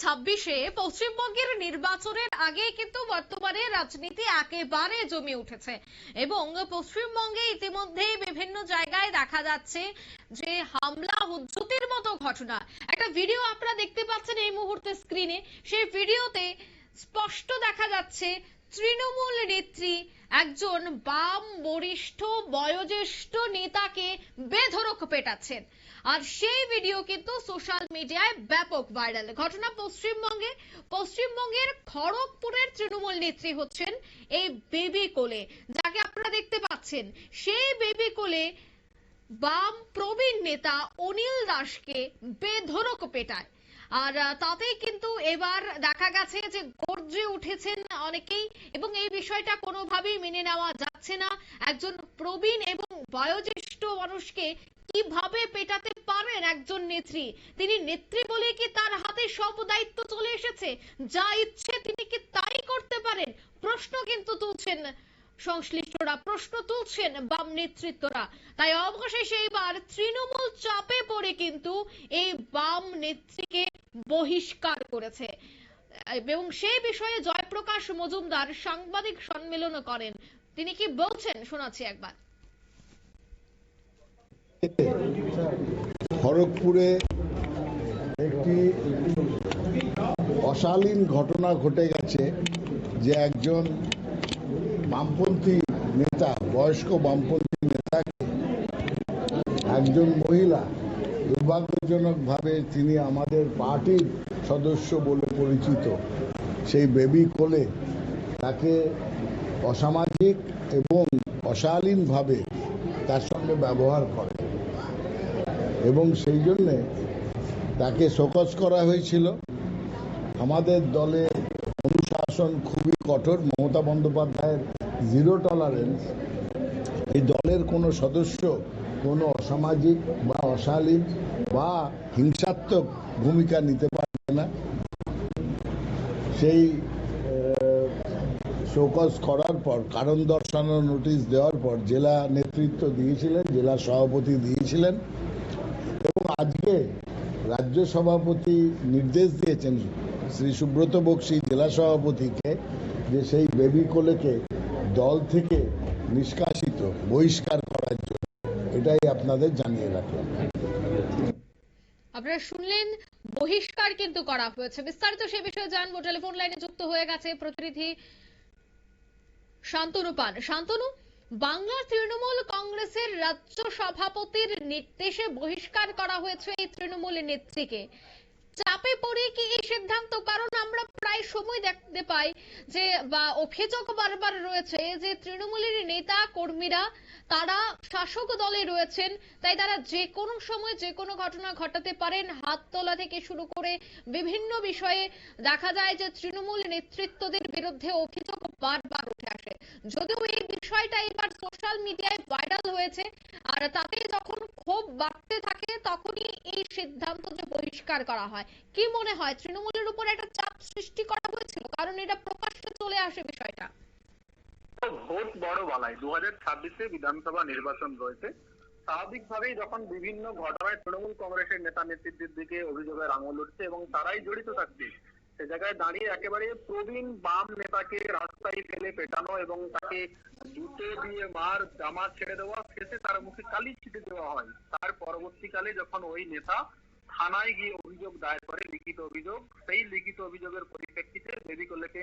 ছাব্বিশে পশ্চিমবঙ্গের নির্বাচনের আগে কিন্তু বর্তমানে রাজনীতি একেবারে জমে উঠেছে। এবং পশ্চিমবঙ্গে ইতিমধ্যে বিভিন্ন জায়গায় দেখা যাচ্ছে যে হামলা, হুজ্জতির মতো ঘটনা। একটা ভিডিও আপনারা দেখতে পাচ্ছেন এই মুহূর্তে স্ক্রিনে সেই ভিডিওতে স্পষ্ট দেখা যাচ্ছে তৃণমূল নেত্রী একজন বাম বরিষ্ঠ বয়োজ্যেষ্ঠ নেতাকে বেধরক পেটাচ্ছেন। আর সেই ভিডিও কিন্তু সোশ্যাল মিডিয়ায় ব্যাপক ভাইরাল ঘটনা পশ্চিমবঙ্গে, পশ্চিমবঙ্গের খড়গপুরের তৃণমূল নেত্রী হচ্ছেন এই বেবি কোলে। যাকে আপনারা দেখতে পাচ্ছেন, সেই বেবি কোলে বাম প্রবীণ নেতা অনিল দাসকে বেধড়ক পেটায়। আর তাতেই কিন্তু এবার দেখা গেছে যে গর্জে উঠেছেন অনেকেই এবং এই বিষয়টা কোনোভাবেই মেনে নেওয়া যাচ্ছে না। একজন প্রবীণ এবং বয়োজ্যেষ্ঠ মানুষকে কীভাবে পেটাতে পারেন একজন নেত্রী? তিনি নেত্রী বলে কি তার হাতে সব দায়িত্ব চলে এসেছে? যা ইচ্ছে তিনি কি তাই করতে পারেন? প্রশ্ন কিন্তু তুলছেন সংশ্লিষ্টরা, প্রশ্ন তুলছেন বাম নেতৃত্বরা। তাই অবশেষে এবার তৃণমূল চাপে পড়ে কিন্তু এই বাম নেত্রীকে বহিষ্কার করেছে। এবং সেই বিষয়ে জয়প্রকাশ মজুমদার সাংবাদিক সম্মেলন করেন। তিনি কি বলছেন? শোনাচ্ছি একবার। খড়গপুরে একটি অশালীন ঘটনা ঘটে গেছে যে একজন বামপন্থী নেতা, বয়স্ক বামপন্থী নেতাকে একজন মহিলা দুর্ভাগ্যজনকভাবে তিনি আমাদের পার্টির সদস্য বলে পরিচিত। সেই বেবি কোলে তাকে অসামাজিক এবং অশালীনভাবে তার সঙ্গে ব্যবহার করে। এবং সেই জন্যে তাকে শোকজ করা হয়েছিল। আমাদের দলে অনুশাসন খুবই কঠোর। মমতা বন্দ্যোপাধ্যায়ের জিরো টলারেন্স এই দলের কোনো সদস্য কোনো অসামাজিক বা অশালীন বা হিংসাত্মক ভূমিকা নিতে পারবে না। সেই শোকজ করার পর, কারণ দর্শানোর নোটিশ দেওয়ার পর জেলা নেতৃত্ব দিয়েছিলেন, জেলা সভাপতি দিয়েছিলেন। এবং আজকে রাজ্য সভাপতি নির্দেশ দিয়েছেন শ্রী সুব্রত বক্সি জেলা সভাপতিকে যে সেই বেবি কোলেকে দল থেকে নিষ্কাশিত, বহিষ্কার করার জন্য। এটাই আপনাদের জানিয়ে রাখলাম। আপনারা শুনলেন, বহিষ্কার কিন্তু করা হয়েছে। বিস্তারিত সে বিষয়ে জানব। টেলিফোন লাইনে যুক্ত হয়ে গেছে প্রতিনিধি শান্তনু পান। শান্তনু বাংলার তৃণমূল কংগ্রেসের রাজ্য সভাপতির নির্দেশে বহিষ্কার করা হয়েছে এই তৃণমূল নেত্রীকে। চাপে পড়ে কি এই সিদ্ধান্ত? কারণ আমরা প্রায় সময় দেখতে পাই যে, বা অভিযোগ বারবার রয়েছে যে, তৃণমূলের নেতা কর্মীরা তারা শাসক দলে রয়েছেন, তাই তারা যে কোনো সময় যে কোনো ঘটনা ঘটাতে পারেন। হাত তোলা থেকে শুরু করে বিভিন্ন বিষয়ে দেখা যায় যে তৃণমূল নেতৃত্বদের বিরুদ্ধে অভিযোগ বারবার উঠে আসে। যদিও এই বিষয়টা এবার সোশ্যাল মিডিয়ায় ভাইরাল হয়েছে, আর তাতে যখন ক্ষোভ বাড়তে থাকে, তখনই এই সিদ্ধান্ত যে বহিষ্কার করা হয়। কি মনে হয়, তৃণমূলের উপর একটা চাপ সৃষ্টি করা হয়েছিল? কারণ এটা প্রকাশ্যে চলে আসে বিষয়টা। ভোট বড় বালাই দু হাজার ছাব্বিশে বিধানসভা নির্বাচন রয়েছে। স্বাভাবিকভাবেই যখন বিভিন্ন ঘটনায় তৃণমূল কংগ্রেসের নেতা নেতৃত্বের দিকে অভিযোগের আঙুল উঠছে এবং তারাই জড়িত থাকছে, সে জায়গায় দাঁড়িয়ে একেবারে প্রবীণ বাম নেতাকে রাস্তায় ফেলে পেটানো এবং তাকে জুতো দিয়ে মার জামা ছেড়ে দেওয়া, শেষে তার মুখে কালি ছিটে দেওয়া হয়। তার পরবর্তীকালে যখন ওই নেতা থানায় গিয়ে অভিযোগ দায়ের করে, লিখিত অভিযোগ। সেই লিখিত অভিযোগের পরিপ্রেক্ষিতে বেবি কোলেকে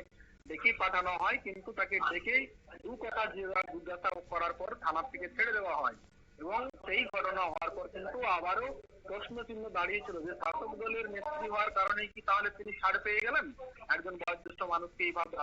ডেকে পাঠানো হয়, কিন্তু তাকে ডেকে দু কথা জিজ্ঞাসা করার পর থানা থেকে ছেড়ে দেওয়া হয়। এবং সেই ঘটনা হওয়ার পর কিন্তু আবারও প্রশ্ন চিহ্ন দাঁড়িয়েছিল যে শাসক দলের নেত্রী হওয়ার কারণে কি তাহলে তিনি ছাড় পেয়ে গেলেন? একজন বয়োজ্যেষ্ঠ মানুষকে এইভাবে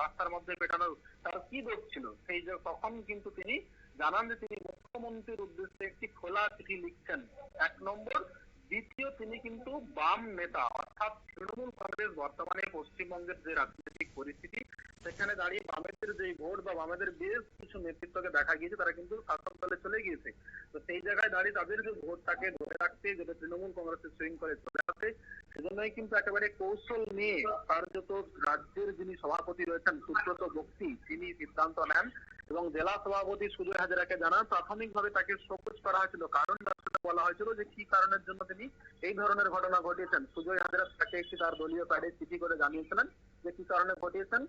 রাস্তার মধ্যে পেটানোর তার কি দোষ ছিল? সেই যে তখন কিন্তু তিনি জানান যে তিনি মুখ্যমন্ত্রীর উদ্দেশ্যে একটি খোলা চিঠি লিখছেন। এক নম্বর দ্বিতীয় তিনি কিন্তু বাম নেতা, অর্থাৎ তৃণমূল কংগ্রেস বর্তমানে পশ্চিমবঙ্গের যে রাজনৈতিক পরিস্থিতি, সেখানে দাঁড়িয়ে বামেদের যে ভোট বা বামেদের বেশ কিছু নেতৃত্বকে দেখা গিয়েছে, তারা কিন্তু শাসক দলে চলে গিয়েছে। তো সেই জায়গায় দাঁড়িয়ে তাদের যে ভোটটাকে ধরে রাখতে, যেটা তৃণমূল কংগ্রেসের সুইং করে চলে আসে সেজন্যই কিন্তু একেবারে কৌশল নিয়ে কার্যত রাজ্যের যিনি সভাপতি রয়েছেন সুব্রত বক্সি তিনি সিদ্ধান্ত নেন এবং জেলা সভাপতি সুজয় হাজারাকে জানান প্রাথমিকভাবে তাকে শোকজ করা হয়েছিল। কারণ বলা হয়েছিল যে কি কারণের জন্য তিনি এই ধরনের ঘটনা ঘটিয়েছেন। সুজয় হাজারা তাকে একটি তার দলীয় প্যাডে চিঠি করে জানিয়েছিলেন যে কি কারণে ঘটিয়েছেন।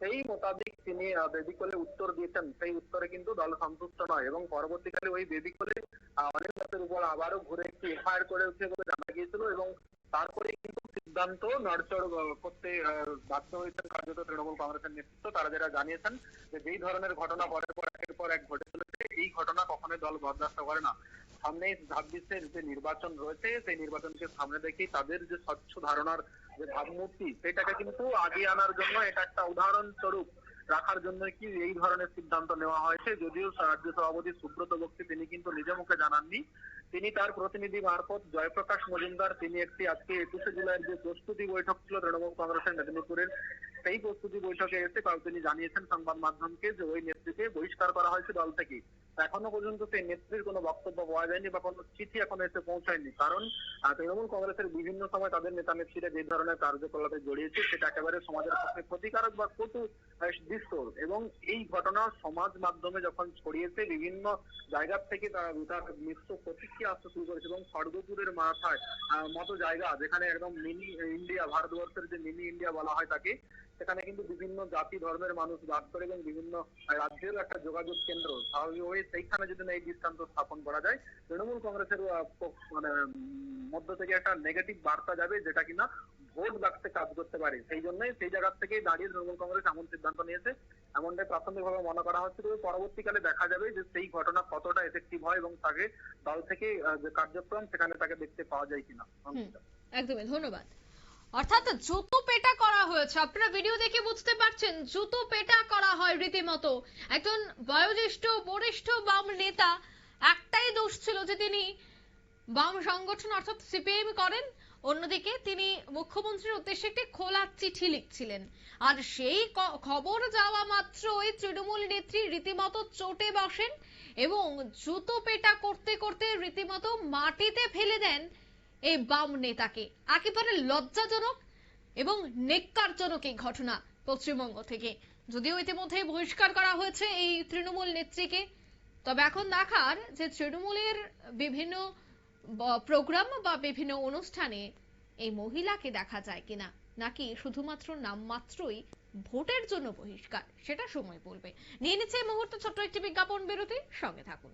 সেই মোতাবেক তিনি আহ, বেবি কোলে উত্তর দিয়েছেন। সেই উত্তরে কিন্তু দল সন্তুষ্ট নয় এবং পরবর্তীকালে ওই বেবি অনিল দাসের উপর আবারও ঘুরে একটি এফআইআর করে উঠে বলে জানা গিয়েছিল এবং তারপরে কিন্তু সিদ্ধান্ত নড়চড় করতে বাধ্য হয়েছেন কার্যত তৃণমূল কংগ্রেসের নেতৃত্ব। তারা যারা জানিয়েছেন যে যেই ধরনের ঘটনা পরের পর, একের পর এক ঘটে চলেছে এই ঘটনা কখনোই দল বরদাস্ত করে না। সামনে ছাব্বিশের যে নির্বাচন রয়েছে, সেই নির্বাচনকে সামনে রেখে তাদের যে স্বচ্ছ ধারণার যে ভাবমূর্তি, সেটাকে কিন্তু আগিয়ে আনার জন্য এটা একটা উদাহরণ স্বরূপ রাখার জন্য কি এই ধরনের সিদ্ধান্ত নেওয়া হয়েছে? যদিও রাজ্য সভাপতি সুব্রত বক্সি তিনি কিন্তু নিজে মুখে জানাননি। তিনি তার প্রতিনিধি মারফত জয়প্রকাশ মজুমদার, তিনি একটি আজকে একুশে জুলাইয়ের যে প্রস্তুতি বৈঠক ছিল তৃণমূল কংগ্রেসের মেদিনীপুরের, সেই প্রস্তুতি বৈঠকে এসে তিনি জানিয়েছেন সংবাদ মাধ্যমকে যে ওই নেত্রীকে বহিষ্কার করা হয়েছে দল থেকে। এখনও পর্যন্ত সেই নেত্রীর কোনো বক্তব্য পাওয়া যায়নি বা কোনো চিঠি এখনও এসে পৌঁছায়নি। কারণ তৃণমূল কংগ্রেসের বিভিন্ন সময় তাদের নেতা নেত্রীরা যে ধরনের কার্যকলাপে জড়িয়েছে, সেটা একেবারে সমাজের পক্ষে ক্ষতিকারক বা কটু দৃশ্য এবং এই ঘটনা সমাজ মাধ্যমে যখন ছড়িয়েছে, বিভিন্ন জায়গা থেকে তারা তার মিশ্র প্রতিক্রিয়া আসতে শুরু করেছে এবং খড়গপুরের মাথায় মতো জায়গা যেখানে একদম মিনি ইন্ডিয়া, ভারতবর্ষের যে মিনি ইন্ডিয়া বলা হয় তাকে, সেখানে কিন্তু বিভিন্ন জাতি, ধর্মের মানুষ বাস করে এবং বিভিন্ন রাজ্যের একটা যোগাযোগ কেন্দ্র স্বাভাবিকভাবে সেইখানে যদি না এই দৃষ্টান্ত স্থাপন করা যায়, তৃণমূল কংগ্রেসের মানে মধ্য থেকে একটা নেগেটিভ বার্তা যাবে যেটা কিনা ভোট বাক্সে কাজ করতে পারে। সেই জন্যই সেই জায়গা থেকেই দাঁড়িয়ে তৃণমূল কংগ্রেস এমন সিদ্ধান্ত নিয়েছে। এমনটাই প্রাথমিকভাবে মনে করা হচ্ছে তবে পরবর্তীকালে দেখা যাবে যে সেই ঘটনা কতটা এফেক্টিভ হয় এবং তাকে দল থেকে যে কার্যক্রম সেখানে তাকে দেখতে পাওয়া যায় কিনা। একদমই। ধন্যবাদ। অর্থাৎ জুতো পেটা করা হয়েছে। আপনারা ভিডিও দেখে বুঝতে পারছেন, জুতো পেটা করা হয় রীতিমতো। একজন বয়োজ্যেষ্ঠ, বরিষ্ঠ বাম নেতা একটাই দোষ ছিল যে তিনি বাম সংগঠন অর্থাৎ সিপিএম করেন, অন্যদিকে তিনি মুখ্যমন্ত্রীর উদ্দেশ্যে একটি খোলা চিঠি লিখছিলেন। আর সেই খবর যাওয়া মাত্র ওই তৃণমূল নেত্রী রীতিমতো চোটে বসেন এবং জুতো পেটা করতে করতে রীতিমতো মাটিতে ফেলে দেন এই বাম নেতাকে। একেবারে লজ্জাজনক এবং নেককারজনক এই ঘটনা পশ্চিমবঙ্গ থেকে। যদিও ইতিমধ্যে বহিষ্কার করা হয়েছে এই তৃণমূল নেত্রীকে, তবে এখন দেখার যে তৃণমূলের বিভিন্ন প্রোগ্রাম বা বিভিন্ন অনুষ্ঠানে এই মহিলাকে দেখা যায় কিনা, নাকি শুধুমাত্র নামমাত্রই ভোটের জন্য বহিষ্কার, সেটা সময় বলবে। নিয়ে নিচ্ছে এই মুহূর্তে ছোট্ট একটি বিজ্ঞাপন বিরতি, সঙ্গে থাকুন।